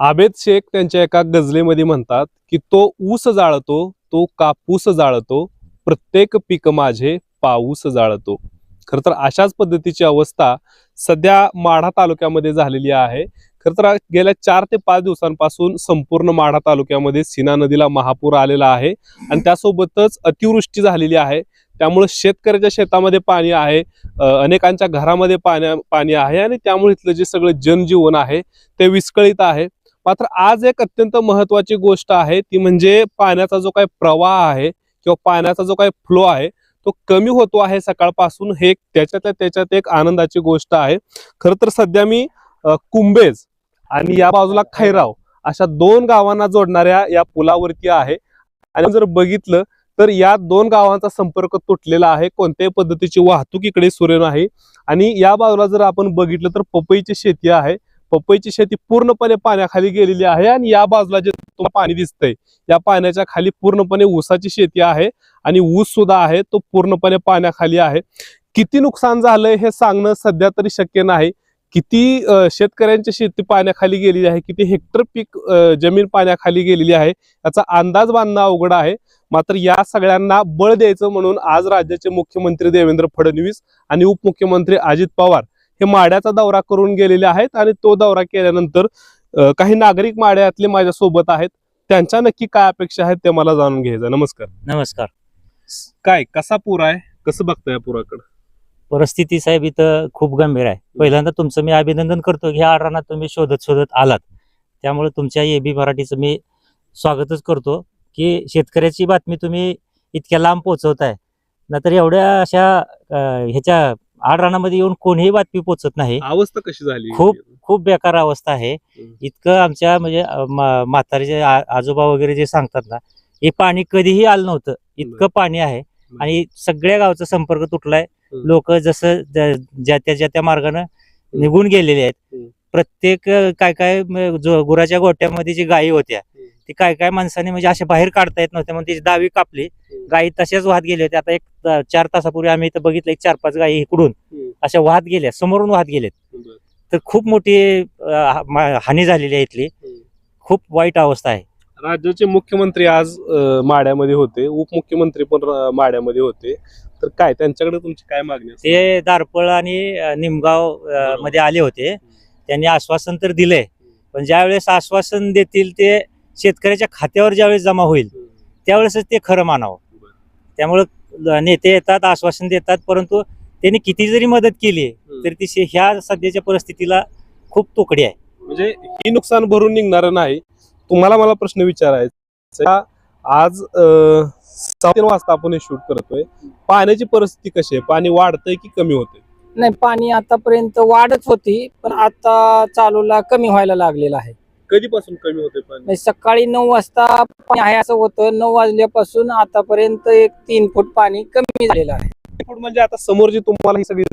आबेद शेख त्यांच्या एका गजलेमध्ये म्हणतात की तो ऊस जाळतो तो कापूस जाळतो प्रत्येक पीक माझे पाऊस जाळतो. खर तर अशाच पद्धतीची अवस्था सध्या माढा तालुक्यामध्ये झालेली आहे. खर तर गेल्या चार ते पाच दिवसांपासून संपूर्ण माढा तालुक्यामध्ये सीना नदीला महापूर आलेला आहे आणि त्यासोबतच अतिवृष्टी झालेली आहे. त्यामुळे शेतकऱ्याच्या शेतामध्ये पाणी आहे अनेकांच्या घरामध्ये पाण्या पाणी आहे आणि त्यामुळे इथलं जे सगळं जनजीवन आहे ते विस्कळीत आहे. मात्र आज एक अत्यंत महत्वाची गोष्ट आहे ती म्हणजे पाण्याचा जो काही प्रवाह आहे किंवा पाण्याचा जो काही फ्लो आहे तो कमी होतो आहे सकाळपासून. हे त्याच्यात त्याच्यात एक आनंदाची गोष्ट आहे. खर तर सध्या मी कुंभेज आणि या बाजूला खैराव अशा दोन गावांना जोडणाऱ्या या पुलावरती आहे. आणि जर बघितलं तर या दोन गावांचा संपर्क तुटलेला आहे. कोणत्याही पद्धतीची वाहतूक इकडे सुरू नाही. आणि या बाजूला जर आपण बघितलं तर पपईची शेती आहे. पपईची शेती पूर्णपणे पाण्याखाली गेलेली आहे आणि या बाजूला जे तुम्हाला पाणी दिसतंय या पाण्याच्या खाली पूर्णपणे ऊसाची शेती आहे आणि ऊस सुद्धा आहे तो पूर्णपणे पाण्याखाली आहे. किती नुकसान झालंय हे सांगणं सध्या तरी शक्य नाही. किती शेतकऱ्यांची शेती पाण्याखाली गेलेली आहे किती हेक्टर पीक जमीन पाण्याखाली गेलेली आहे याचा अंदाज बांधणं अवघड आहे. मात्र या सगळ्यांना बळ द्यायचं म्हणून आज राज्याचे मुख्यमंत्री देवेंद्र फडणवीस आणि उपमुख्यमंत्री अजित पवार हे माड्याचा दौरा करून गेलेले आहेत आणि तो दौरा केल्यानंतर काही नागरिक माड्यातले माझ्या सोबत आहेत. त्यांच्या नक्की काय अपेक्षा आहेत ते मला जाणून घ्यायचं. नमस्कार. नमस्कार. काय कसा पूर आहे? कसं बघताय या पुराकडे? परिस्थिती साहेब इथं खूप गंभीर आहे. पहिल्यांदा तुमचं मी अभिनंदन करतो की ह्या आरानात तुम्ही शोधत शोधत आलात. त्यामुळे तुमच्या एबी मराठीचं मी स्वागतच करतो की शेतकऱ्याची बातमी तुम्ही इतक्या लांब पोहोचवताय. नाहीतर एवढ्या अशा ह्याच्या आडरानामध्ये येऊन कोणीही बातमी पोहोचत नाही अवस्था कशी झाली खूप खूप बेकार अवस्था आहे. इतकं आमच्या म्हणजे अं, मा- म्हातारे आ- आजोबा वगैरे जे सांगतात ना हे पाणी कधीही आलं नव्हतं इतकं पाणी आहे आणि सगळ्या गावचा संपर्क तुटलाय. लोक जसं ज्या त्या ज्या त्या मार्गानं निघून गेलेले आहेत. प्रत्येक काय काय गुराच्या गोट्यामध्ये जी गायी होत्या. ती काय काय माणसाने म्हणजे अशा बाहेर काढता येत नव्हत्या म्हणून त्याची दावी कापली. गायी तशाच वाहत गेल्या होत्या आता एक चार तासापूर्वी आम्ही इथं बघितलं एक चार पाच गायी इकडून. अशा वाहत गेल्या समोरून वाहत गेलेत. तर खूप मोठी हानी झालेली आहे इथली. खूप वाईट अवस्था आहे. राज्याचे मुख्यमंत्री आज माड्यामध्ये होते. उपमुख्यमंत्री पण माड्यामध्ये होते. तर काय त्यांच्याकडे तुमची काय मागणी? ते दारपळ आणि निमगावमध्ये आले होते. त्यांनी आश्वासन तर दिलंय. पण ज्यावेळेस आश्वासन देतील ते शेतकऱ्याच्या खात्यावर ज्यावेळेस जमा होईल. त्यावेळेसच ते खरं मानावं. त्यामुळं नेते येतात आश्वासन देतात परंतु त्यांनी किती जरी मदत केली. तरी ती ह्या सध्याच्या परिस्थितीला खूप तोकडी आहे म्हणजे ही नुकसान भरून निघणार नाही तुम्हाला मला प्रश्न विचारायचा. आज तीन वाजता आपण हे शूट करतोय पाण्याची परिस्थिती कशी आहे पाणी वाढतंय की कमी होतंय नाही पाणी आतापर्यंत वाढच होती पण आता चालूला कमी व्हायला लागलेलं आहे कधीपासून कमी होते पाणी? म्हणजे सकाळी नऊ वाजता पाणी आहे असं होतं. नऊ वाजल्यापासून आतापर्यंत एक तीन फूट पाणी कमी झालेलं आहे. फूट म्हणजे आता समोर जी तुम्हाला ही सगळी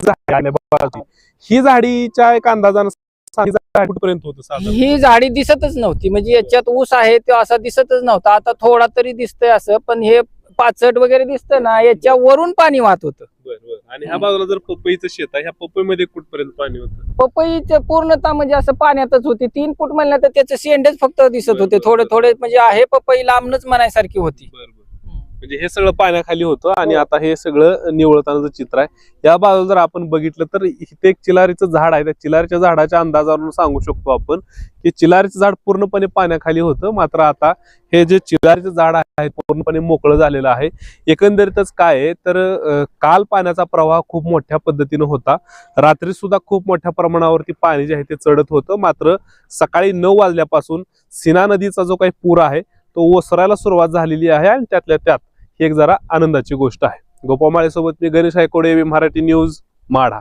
झाडी आहे ही झाडीच्या एक अंदाजानं साधी झाड कुठपर्यंत होतं साधारण? ही झाडी दिसतच नव्हती. म्हणजे याच्यात ऊस आहे तो असा दिसतच नव्हता. आता थोडा तरी दिसतंय असं पण हे पाचट वगैरे दिसतं ना याच्या वरून पाणी वाहत होतं. बरं आणि ह्या बाजूला जर पपईचं शेत आहे ह्या पपईमध्ये कुठपर्यंत पाणी होतं? पपईचे पूर्णतः म्हणजे असं पाण्यातच होती. तीन फूट म्हणलं तर त्याचे शेंडेच फक्त दिसत होते. थोडे. थोडे म्हणजे आहे पपई लांबनच म्हणायसारखी होती. बरं बरं. म्हणजे हे सगळं पाण्याखाली होतं आणि हो. आता हे सगळं निवळतानाचं चित्र आहे या बाजूला जर आपण बघितलं तर इथे एक चिलारीचं झाड आहे. त्या चिलारीच्या झाडाच्या अंदाजावरून सांगू शकतो आपण की चिलारीचं झाड पूर्णपणे पाण्याखाली होतं. मात्र आता हे जे चिलारीचं झाड आहे पूर्णपणे मोकळं झालेलं आहे. एकंदरीतच काय आहे तर काल पाण्याचा प्रवाह खूप मोठ्या पद्धतीनं होता. रात्री सुद्धा खूप मोठ्या प्रमाणावरती पाणी जे आहे ते चढत होतं. मात्र सकाळी नऊ वाजल्यापासून सिना नदीचा जो काही पूर आहे तो ओसरायला सुरुवात झालेली आहे आणि त्यातल्या त्यात ही एक जरा आनंदाची गोष्ट आहे. गोपामाळेसोबत मी गणेश हायकोडे मराठी न्यूज माढा.